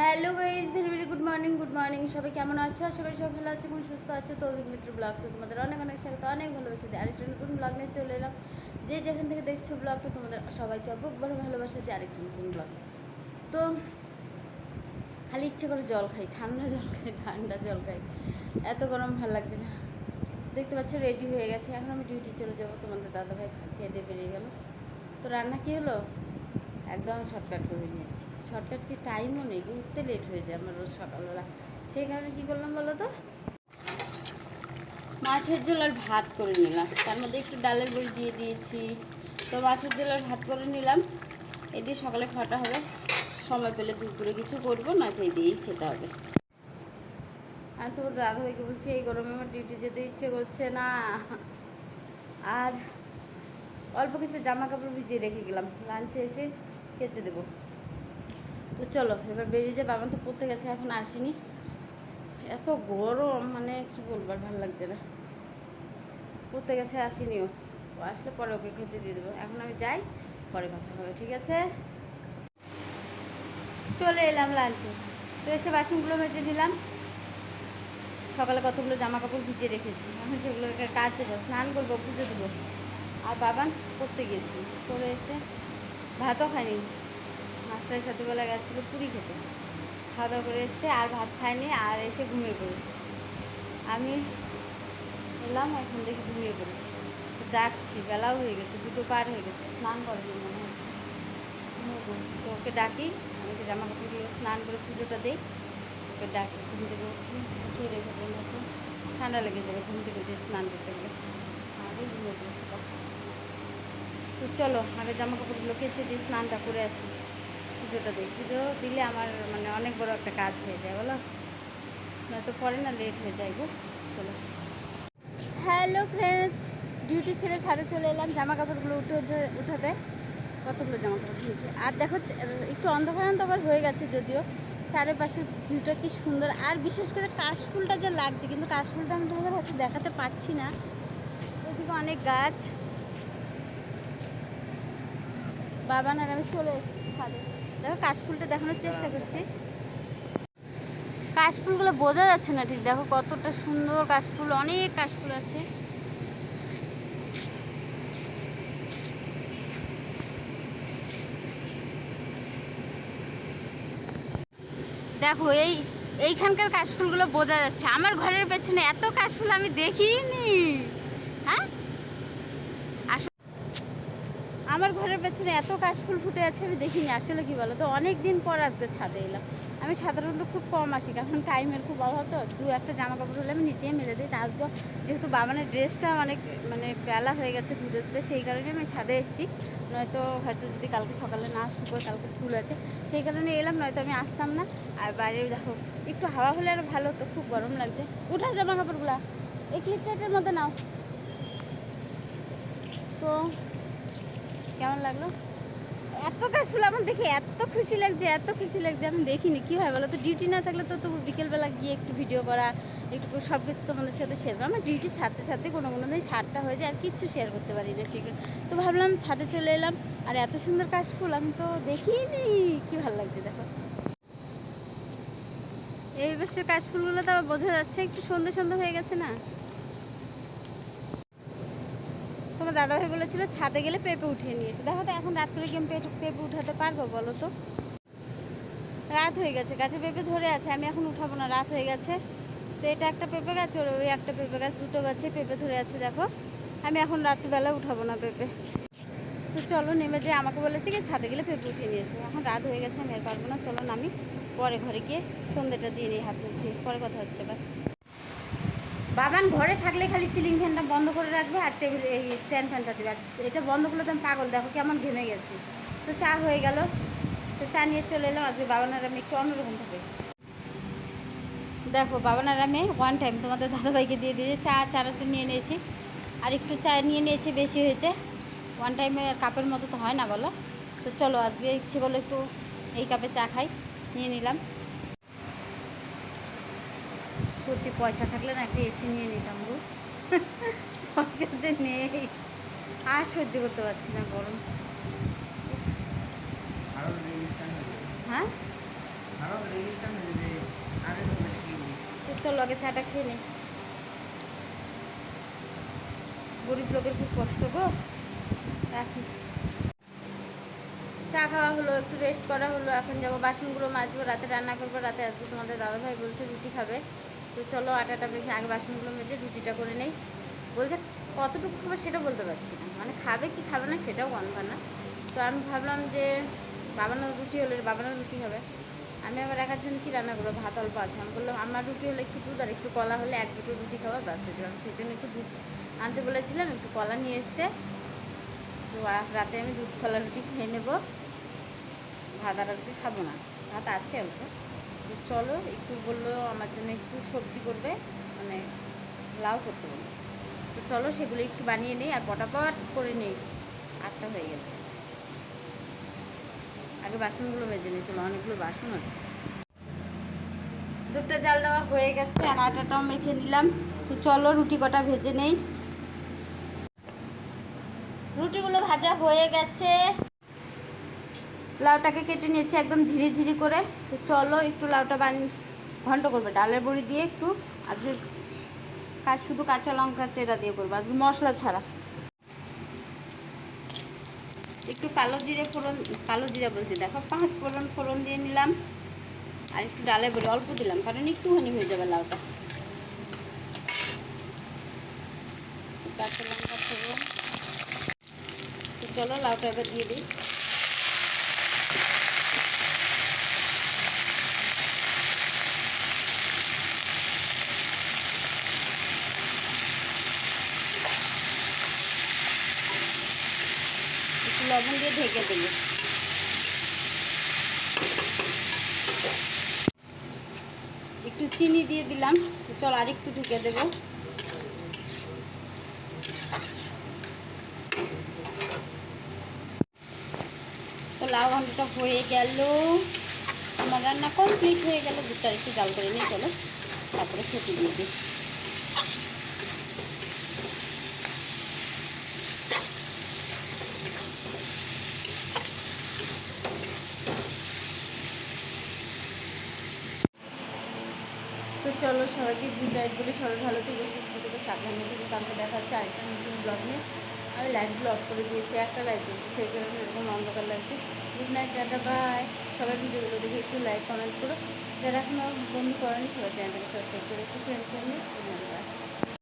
Hello guys very very good morning good morning. সবাই কেমন আছো? আশা করি সবাই ভালো আছে এবং সুস্থ আছে। তো অভিক মিত্র ব্লগসে তোমাদের অনেক অনেক স্বাগত, অনেক ভালোবাসা দিয়ে আরেকটা নতুন ব্লগ নিয়ে চলে এলাম। যে যেখান থেকে দেখছ ব্লগটা তোমাদের সবাইকে অবুক বড় ভালোবাসা দিয়ে আরেকটা নতুন ব্লগ তো খালি ইচ্ছে করে জল খাই, ঠান্ডা জল খাই, ঠান্ডা জল খাই। এত গরম ভালো লাগছে না। দেখতে পাচ্ছ রেডি হয়ে গেছে। এখন আমি ডিউটি চলে যাব। তোমাদের দাদাভাই খেয়ে দিয়ে বেরিয়ে গেল। তো রান্না কী হলো? একদম শর্টকাট করে নিয়েছি। শর্টকাট কি টাইমও নেই, উঠতে লেট হয়ে যায় আমার রোজ সকালবেলা। সেই কারণে কী করলাম বলো তো? মাছের ঝোল আর ভাত করে নিলাম। তার মধ্যে একটু ডালের বড়ি দিয়ে দিয়েছি। তো মাছের ঝোল আর ভাত করে নিলাম। এ দিয়ে সকালে খাওয়াটা হবে। সময় পেলে দুপুরে কিছু করব, না এই দিয়েই খেতে হবে। আমি তোমার দাদাভাইকে বলছি, এই গরমে আমার ডিউটি যেতে ইচ্ছে করছে না। আর অল্প কিছু জামা কাপড় ভিজিয়ে রেখে গেলাম। লাঞ্চে এসে কেচে দেবো। তো চলো, এবার বেরিয়ে যায় বাবা তো পড়তে গেছে, এখন আসেনি। এত গরম মানে কি বলব, আর ভালো লাগছে না। পড়তে গেছে আসেনিও ও। আসলে পরে ওকে খেতে দিয়ে দেবো। এখন আমি যাই, পরে কথা হবে, ঠিক আছে? চলে এলাম লাঞ্চে তো এসে বাসনগুলো মেজে নিলাম। সকালে কতগুলো জামা কাপড় ভিজিয়ে রেখেছি। এখন সেগুলোকে কাচে স্নান করব, পুজো দেবো। আর বাবান করতে গেছি করে এসে ভাতও খায়নি মাস্টারের সাথে বেলা গেছিল পুরি খেতে। খাওয়া দাওয়া করে এসছে, আর ভাত খায়নি, আর এসে ঘুমিয়ে পড়েছে। আমি এলাম, এখন দেখি ঘুমিয়ে পড়েছে। ডাকছি, বেলাও হয়ে গেছে, দুটো পার হয়ে গেছে, স্নান করেনি মনে হচ্ছে। তো ওকে ডাকি আমাকে জামা কাপড় দিয়ে স্নান করে পুজোটা দিই। ওকে ডাকি, ঘুম থেকে উঠি উঠিয়ে রেখে দেবো ঠান্ডা লেগে যাবে, ঘুম থেকে উঠে স্নান করতে গেলে। আগে ঘুমিয়ে পড়েছে। তো চলো, আগে জামা কাপড়গুলো কেচে দিয়ে স্নানটা করে আসি। পুজোটা দিই। পুজো দিলে আমার মানে অনেক বড় একটা কাজ হয়ে যায়, বলো? নয়তো পরে না লেট হয়ে যায় গো। চলো। হ্যালো ফ্রেন্ডস ডিউটি ছেড়ে ছাদে চলে এলাম জামা কাপড়গুলো উঠে উঠে, উঠাতে। কতগুলো জামা কাপড় দিয়েছে আর দেখো, একটু অন্ধকার অন্ধকার হয়ে গেছে যদিও। চারিপাশের ভিউটা কি সুন্দর। আর বিশেষ করে কাশফুলটা যে লাগছে, কিন্তু কাশফুলটা আমি তোমাদের হয়তো দেখাতে পাচ্ছি না। ওইদিকে অনেক গাছ। বাবা আর আমি চলে এসেছি ছাদে। দেখো কাশফুলটা দেখানোর চেষ্টা করছি। কাশফুলগুলো বোঝা যাচ্ছে না ঠিক দেখো কতটা সুন্দর কাশফুল অনেক কাশফুল আছে। দেখো এই এইখানকার কাশফুলগুলো বোঝা যাচ্ছে। আমার ঘরের পেছনে এত কাশফুল আমি দেখিনি হ্যাঁ আসলে আমার ঘরের পেছনে এত কাশফুল ফুটে আছে আমি দেখিনি, আসলে কি বলো তো অনেক দিন পর আজকে ছাদে এলাম। আমি সাধারণত খুব কম আসি, কারণ টাইমের খুব অভাব তো। দু একটা জামা কাপড় হলে আমি নিচেই মেলে দিই। আজকে যেহেতু বাবানের ড্রেসটা অনেক মানে বেলা হয়ে গেছে ধুতে ধুতে, সেই কারণে আমি ছাদে এসেছি। নয়তো হয়তো যদি কালকে সকালে না শুকো, কালকে স্কুল আছে। সেই কারণে এলাম, নয়তো আমি আসতাম না। আর বাইরে দেখো, একটু হাওয়া হলে আরও ভালো তো, খুব গরম লাগছে। উঠাও জামা কাপড়গুলা এই ক্লিপটাইটের মধ্যে নাও। তো কেমন লাগল? এত কাশফুল আমার দেখে এত খুশি লাগছে, এত খুশি লাগছে, আমি দেখিনি, কী হয় বলো তো? ডিউটি না থাকলে তো তবু বিকেলবেলা গিয়ে একটু ভিডিও করা, একটু সব কিছু তোমাদের সাথে শেয়ার করা। আমার ডিউটি ছাড়তে ছাড়তে কোনো কোনো দিন সারটা হয়ে যায়, আর কিচ্ছু শেয়ার করতে পারি না সেগুলো তো ভাবলাম ছাদে চলে এলাম, আর এত সুন্দর কাশফুল, আমি তো দেখিনি, কি ভালো লাগছে, দেখো। এই বছর কাশফুলগুলো তো আবার বোঝা যাচ্ছে, একটু সন্ধে সন্ধে হয়ে গেছে না? তোমার দাদাভাই বলেছিল, ছাদে গেলে পেঁপে উঠিয়ে নিয়েছে দেখো তো, এখন রাত করে আমি পেঁপে উঠাতে পারব বলো তো? রাত হয়ে গেছে, গাছে পেঁপে ধরে আছে, আমি এখন উঠাবো না, রাত হয়ে গেছে। তো এটা একটা পেঁপে গাছ, ওর ওই একটা পেঁপে গাছ, দুটো গাছে পেঁপে ধরে আছে, দেখো। আমি এখন রাত্রিবেলা উঠাবো না পেঁপে। তো চলো, নেমে যে আমাকে বলেছে কি, ছাদে গেলে পেঁপে উঠিয়ে নিয়েছে এখন রাত হয়ে গেছে, আমি আর পারব না, চলো নামি পরে ঘরে গিয়ে সন্ধ্যেটা দিয়ে নিই হাত মুখ। পরে কথা হচ্ছে এবার বাবান ঘরে থাকলে খালি সিলিং ফ্যানটা বন্ধ করে রাখবে আর টেবিল, এই স্ট্যান্ড ফ্যানটা দেবে। আর এটা বন্ধ করলে তো আমি পাগল। দেখো কেমন ঘেমে গেছি। তো চা হয়ে গেল। তো চা নিয়ে চলে এলাম। আজকে বাবানার আমি একটু অন্যরকম হবে দেখো বাবানার আমি ওয়ান টাইম তোমাদের দাদাভাইকে দিয়ে দিয়ে চা, চানাচুর নিয়ে নিয়েছি। আর একটু চা নিয়ে নিয়েছি, বেশি হয়েছে। ওয়ান টাইমে কাপের মতো তো হয় না বলো। তো চলো, আজকে ইচ্ছে করল একটু এই কাপে চা খাই। নিয়ে নিলাম। সত্যি পয়সা থাকলে না একটা এসি নিয়ে নিতাম গো। পয়সা যে নেই। আর সহ্য করতে পারছি না গরম। হয়ে চলো আগে চাটা খেয়ে গরিব লোকের খুব কষ্ট গো। রাখি। চা খাওয়া হলো একটু রেস্ট করা হলো। এখন যাব বাসনগুলো মাজবো রাতে রান্না করব রাতে আসব। তোমাদের দাদাভাই বলছে রুটি খাবে। তো চলো আটাটা মেখে আগে বাসনগুলো মেজে রুটিটা করে নেই। বলছে, কতটুকু খাবে সেটা বলতে পারছি না। মানে খাবে কি খাবে না সেটাও কনফার্ম না। তো আমি ভাবলাম যে বাবানোর রুটি হলে, বাবানোর রুটি হবে। আমি আবার একার জন্য কী রান্না করব? ভাত অল্প আছে। আমি বললাম, আমার রুটি হলে একটু দুধ আর একটু কলা হলে এক দুটো রুটি খাওয়া বাস হয়ে যাবে। সেই জন্য একটু দুধ আনতে বলেছিলাম, একটু কলা নিয়ে এসছে তো রাতে আমি দুধ কলা রুটি খেয়ে নেব। ভাত আর রুটি খাব না। ভাত আছে তো চলো একটু বলল আমার জন্য একটু সবজি করবে মানে লাউ করতে বলল। তো চলো সেগুলো একটু বানিয়ে নিই আর পটাপট করে নিই। আটটা হয়ে গেছে। আগে বাসনগুলো মেজে নিই, চলো অনেকগুলো বাসন আছে। দুধটা জাল দেওয়া হয়ে গেছে আর আটাটাও মেখে নিলাম। তো চলো রুটি কটা ভেজে নেই। রুটিগুলো ভাজা হয়ে গেছে। লাউটাকে কেটে নিয়েছি একদম ঝিরি ঝিরি করে। তো চলো একটু লাউটা বান, ঘন্ট করবে। ডালের বড়ি দিয়ে একটু আজকে কাজ শুধু কাঁচা লঙ্কা চেরা দিয়ে করব। আজকে মশলা ছাড়া। একটু কালো জিরে ফোড়ন, কালো জিরে বলছি। দেখো পাঁচ ফোড়ন ফোড়ন দিয়ে নিলাম। আর একটু ডালের বড়ি অল্প দিলাম, কারণ একটুখানি হয়ে যাবে লাউটা। কাঁচা লঙ্কা ফোড়ন। চলো লাউটা এবার দিয়ে দিই। লবণ দিয়ে ঢেকে দেবো। একটু চিনি দিয়ে দিলাম। চল আর একটু ঢেকে দেবো। তো লাউ ঘন্টটা হয়ে গেল। আমার রান্না কমপ্লিট হয়ে গেল। দুধটা একটু জাল করে নিয়ে চলো। তারপরে খেতে দিয়ে দিই। চলো সবাইকে গুড নাইট বলে সবাই ভালো থেকে, সুস্থ থেকে, সাবধানে থেকে। কালকে দেখা হচ্ছে আরেকটা নতুন ব্লগ নিয়ে। আমি লাইভ ব্লগ করে দিয়েছি, একটা লাইভ চলছে সেই কারণে এরকম অন্ধকার লাগছে। গুড নাইট টাটা বাই সবাই ভিডিওগুলো দেখে একটু লাইক কমেন্ট করো। যারা এখনও বন্ধু করেনি, সবাই চ্যানেলটাকে সাবস্ক্রাইব করে একটু ফ্রেন্ড নিয়ে গুড